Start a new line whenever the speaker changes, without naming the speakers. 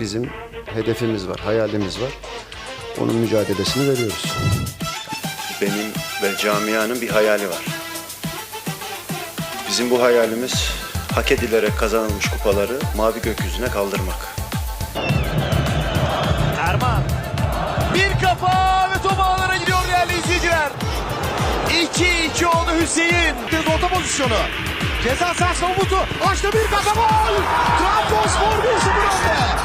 bizim hedefimiz var, hayalimiz var. Onun mücadelesini veriyoruz. Benim ve camianın bir hayali var. Bizim bu hayalimiz hak edilerek kazanılmış kupaları mavi gökyüzüne kaldırmak.
Erman. Bir kafa ve top ağlara gidiyor değerli izleyiciler. 2-2 oldu Hüseyin. Orta pozisyonu. Ceza sahasına Umut'u açtı bir kafa gol. Trabzonspor